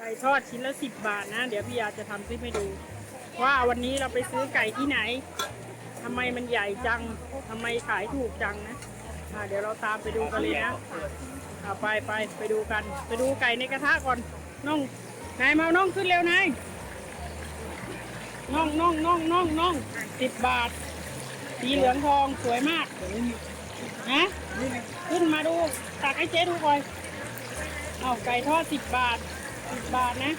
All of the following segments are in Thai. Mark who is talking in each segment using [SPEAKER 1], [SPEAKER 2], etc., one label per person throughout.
[SPEAKER 1] ไก่ทอดชิ้นละสิบบาทนะ เดี๋ยวพี่ยาจะทำคลิปให้ดู ว่าวันนี้เราไปซื้อไก่ที่ไหนทำไมมันใหญ่จังทำไมขายถูกจังนะเดี๋ยวเราตามไปดูกันเลยนะไปไปไปดูกัน ไปดูไก่ในกระทะก่อนน้องนายมาเอาน้องขึ้นเร็วนายน้องน้องน้องน้องน้องสิบบาท สีเหลืองทองสวยมากนะขึ้นมาดูตักให้เจ๊ดูก่อนเอาไก่ทอดสิบบาท สิบบาทนะ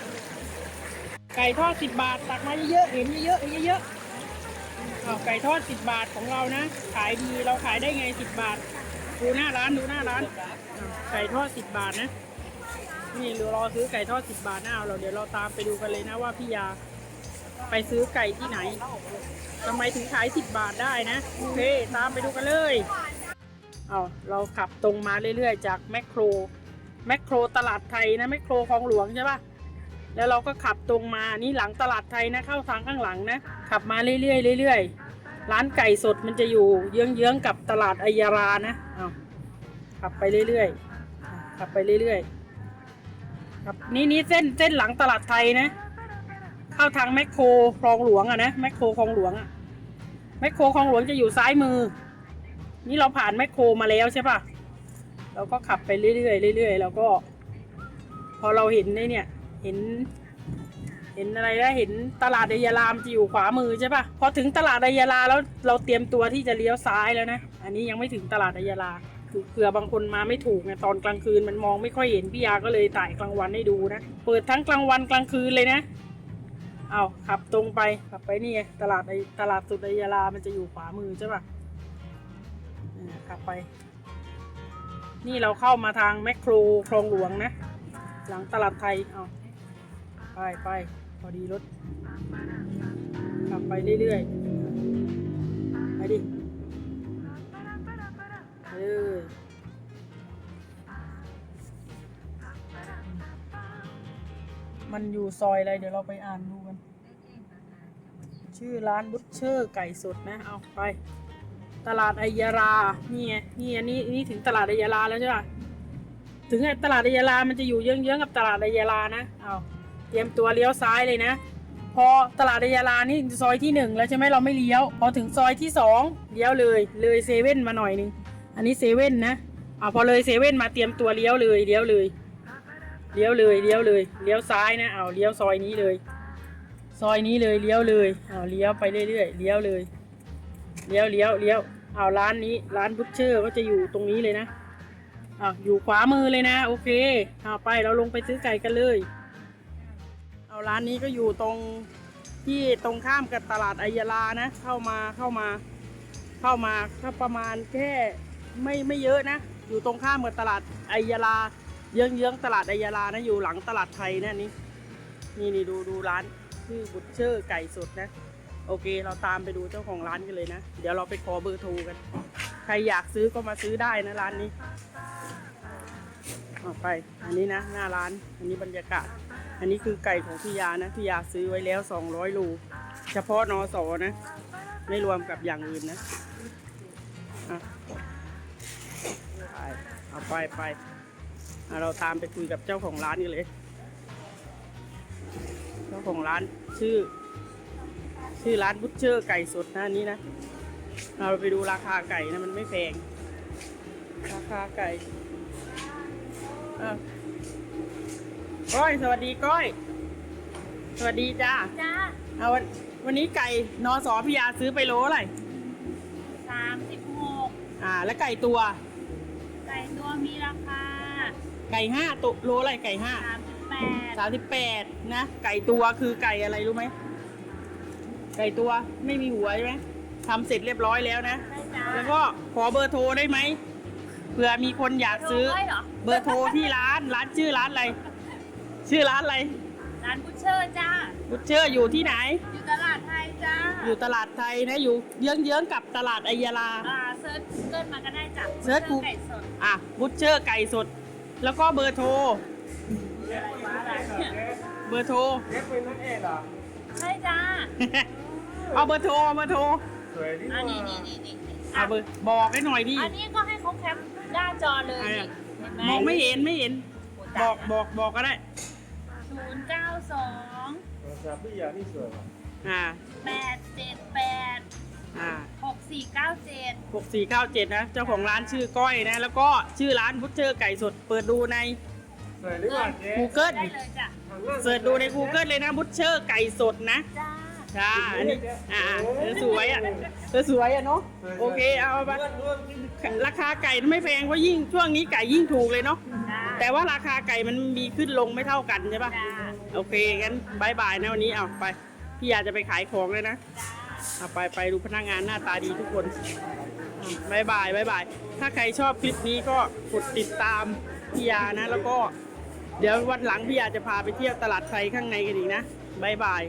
[SPEAKER 1] ไก่ทอดสิบบาทตักมาเยอะๆเห็นเยอะๆเยอะๆเอาไก่ทอดสิบบาทของเรานะ ขายดีเราขายได้ไงสิบบาท ดูหน้าร้านดูหน้าร้าน ไก่ทอดสิบบาทนะ นี่เรารอซื้อไก่ทอดสิบบาทหนะเอาเราเดี๋ยวเราตามไปดูกันเลยนะว่าพี่ยา ไปซื้อไก่ที่ไหนทำไมถึงขายสิบบาทได้นะโอเคตามไปดูกันเลยเอาเราขับตรงมาเรื่อยๆ จากแมคโคร แมคโครตลาดไทยนะแมคโครคลองหลวงใช่ปะแล้วเราก็ขับตรงมานี่หลังตลาดไทยนะเข้าทางข้างหลังนะ ขับมาเรื่อยๆเรื่อยๆร้านไก่สดมันจะอยู่เยื้องๆกับตลาดอัยารานะเอาขับไปเรื่อยๆขับไปเรื่อยๆครับนี่นี่เส้นเส้นหลังตลาดไทยนะ เข้าทางแมคโครคลองหลวงอะนะแมคโครคลองหลวงอะแมคโครคลองหลวงจะอยู่ซ้ายมือ นี่เราผ่านแมคโครมาแล้วใช่ปะ เราก็ขับไปเรื่อยๆเรื่อยๆแล้วก็ พอเราเห็นไอ้เนี่ย เห็น เห็นอะไรนะเห็นตลาดไดยารามจะอยู่ขวามือใช่ปะพอถึงตลาดไดยาราแล้วเราเตรียมตัวที่จะเลี้ยวซ้ายแล้วนะอันนี้ยังไม่ถึงตลาดไดยาราคือเผื่อบางคนมาไม่ถูกไงตอนกลางคืนมันมองไม่ค่อยเห็นพี่ยาก็เลยถ่ายกลางวันให้ดูนะเปิดทั้งกลางวันกลางคืนเลยนะเอาขับตรงไปขับไปนี่ตลาดไอตลาดสุดไดยารามันจะอยู่ขวามือใช่ปะอ่าขับไป นี่เราเข้ามาทางแมคโครคลองหลวงนะ หลังตลาดไทยเอาไปไปพอดีรถขับไปเรื่อยๆ ไปดิเลยมันอยู่ซอยอะไร เดี๋ยวเราไปอ่านดูกัน ชื่อร้านบุชเชอร์ไก่สดนะ เอาไป ตลาดไอยารานี่ไงนี่อันนี้นี่ถึงตลาดไอยาราแล้วใช่ป่ะถึงตลาดไอยาลามันจะอยู่เยื้องๆกับตลาดไอยาลานะเอาเตรียมตัวเลี้ยวซ้ายเลยนะ พอตลาดไอยาลานี่ซอยที่หนึ่งแล้วใช่ไหมเราไม่เลี้ยว พอถึงซอยที่สองเลี้ยวเลยเลยเซเว่นมาหน่อยนึงอันนี้เซเว่นนะเอาพอเลยเซเว่นมาเตรียมตัวเลี้ยวเลยเลี้ยวเลยเลี้ยวเลยเลี้ยวเลยเลี้ยวซ้ายนะเอาเลี้ยวซอยนี้เลย ซอยนี้เลยเลี้ยวเลยเอาเลี้ยวไปเรื่อยๆเลี้ยวเลยเลี้ยวเลี้ยวเลี้ยว เอาร้านนี้ร้านบุชเชอร์ก็จะอยู่ตรงนี้เลยนะอะอยู่ขวามือเลยนะ โอเคเอาไปเราลงไปซื้อไก่กันเลย เอาร้านนี้ก็อยู่ตรงที่ตรงข้ามกับตลาดไอยาลานะ เข้ามาเข้ามา เข้ามาก็ประมาณแค่ไม่ไม่เยอะนะ อยู่ตรงข้ามกับตลาดไอยาลา เยื้องเยื้องตลาดไอยาลานะอยู่หลังตลาดไทยนะนี่นี่นี่ดูดูร้านชื่อบุชเชอร์ไก่สดนะ โอเค เราตามไปดูเจ้าของร้านกันเลยนะ เดี๋ยวเราไปขอเบอร์โทรกัน ใครอยากซื้อก็มาซื้อได้นะร้านนี้ออกไป อันนี้นะ หน้าร้าน อันนี้บรรยากาศ อันนี้คือไก่ของพี่ยานะพี่ยาซื้อไว้แล้ว 200โลเฉพาะนอสอนะ ไม่รวมกับอย่างอื่นนะอะไปเอาไปไปเราตามไปคุยกับเจ้าของร้านกันเลย เจ้าของร้านชื่อ ชื่อร้านบุชเชอร์ไก่สดนะอันนี้นะเราไปดูราคาไก่นะมันไม่แพงราคาไก่อ้าวก้อยสวัสดีก้อย สวัสดีจ้า
[SPEAKER 2] จ้า
[SPEAKER 1] เอาวันวันนี้ไก่นอสอพิยาซื้อไปโลอะไร
[SPEAKER 2] สามสิบหก
[SPEAKER 1] อ่า แล้วไก่ตัว
[SPEAKER 2] ไก่ตัวมีราคา
[SPEAKER 1] ไก่ห้าตัวโลอะไรไก่ห้า
[SPEAKER 2] สามสิบแปด
[SPEAKER 1] สามสิบแปดนะ ไก่ตัวคือไก่อะไรรู้ไหม ไก่ตัวไม่มีหัวใช่ไหมทำเสร็จเรียบร้อยแล้วนะ
[SPEAKER 2] ได้จ้า
[SPEAKER 1] แล้วก็ขอเบอร์โทรได้ไหมเผื่อมีคนอยากซื้อ
[SPEAKER 2] ร้ยเหรอ
[SPEAKER 1] เบอร์โทรที่ร้านร้านชื่อร้านอะไร ชื่อร้านอะไร
[SPEAKER 2] ร้านบุชเชอร์จ้า
[SPEAKER 1] บุชเชอร์อยู่ที่ไหน
[SPEAKER 2] อยู่ตลาดไทยจ้า
[SPEAKER 1] อยู่ตลาดไทยนะอยู่เยื้องๆกับตลาดไอยาลา
[SPEAKER 2] อ่าเซิร์ชเกิลมาก็ได้จ้ะ
[SPEAKER 1] เสิร์ช
[SPEAKER 2] Butcher ไก่สด
[SPEAKER 1] อะบุชเชอร์ไก่สด แล้วก็เบอร์โทร เบอร์โทร
[SPEAKER 3] เล็กเป็นนั่นเองเหรอ
[SPEAKER 2] ใช่จ้า
[SPEAKER 1] เอาเบอร์โทรเอาเบอร์โทร
[SPEAKER 3] สวยดี
[SPEAKER 2] อันนี้นี่นี่นี่นี่
[SPEAKER 1] เอาเบอร์บอกให้หน่อยดิ
[SPEAKER 2] อันนี้ก็ให้เขาแคปหน้าจอเลย
[SPEAKER 1] อะ
[SPEAKER 2] นี่เห็นไหม
[SPEAKER 1] มองไม่เห็นไม่เห็น บอกบอกบอกก็ได้
[SPEAKER 2] สศูนย์เก้าสอง
[SPEAKER 3] โทรศัพท์พี่ยานี่สวยว่ะ
[SPEAKER 1] อ่า
[SPEAKER 2] แปดเจ็ดแปด
[SPEAKER 1] อ่า
[SPEAKER 2] หกสี่เก้าเจ็ด
[SPEAKER 1] หกสี่เก้าเจ็ดนะ เจ้าของร้านชื่อก้อยนะ แล้วก็ชื่อร้านบุชเชอร์ไก่สด เปิดดูใน
[SPEAKER 3] สวยหรือเปล่าเจ๊
[SPEAKER 1] Google
[SPEAKER 2] ได้เลยจ้ะ
[SPEAKER 1] เสิร์ชดูใน Google เลยนะบุชเชอร์ไก่สดนะ
[SPEAKER 2] จ้า
[SPEAKER 1] จ้าอันนี้อ่าเออสวยอะเออสวยอะเนาะโอเคเอาไป
[SPEAKER 3] เพื่อนร่วมกิน
[SPEAKER 1] ราคาไก่ไม่แพงเพราะยิ่งช่วงนี้ไก่ยิ่งถูกเลยเนาะ
[SPEAKER 2] จ้า
[SPEAKER 1] แต่ว่าราคาไก่มันมีขึ้นลงไม่เท่ากันใช่ปะ
[SPEAKER 2] จ้า
[SPEAKER 1] โอเคงั้นบายบายนะวันนี้เอาไปพี่อยากจะไปขายของเลยนะเอาไปไปดูพนักงานหน้าตาดีทุกคนบายบายบายบาย ถ้าใครชอบคลิปนี้ก็กดติดตามพี่ยานะ แล้วก็ เดี๋ยววันหลังพี่ยาจะพาไปเที่ยวตลาดไทยข้างในกันอีกนะบายบาย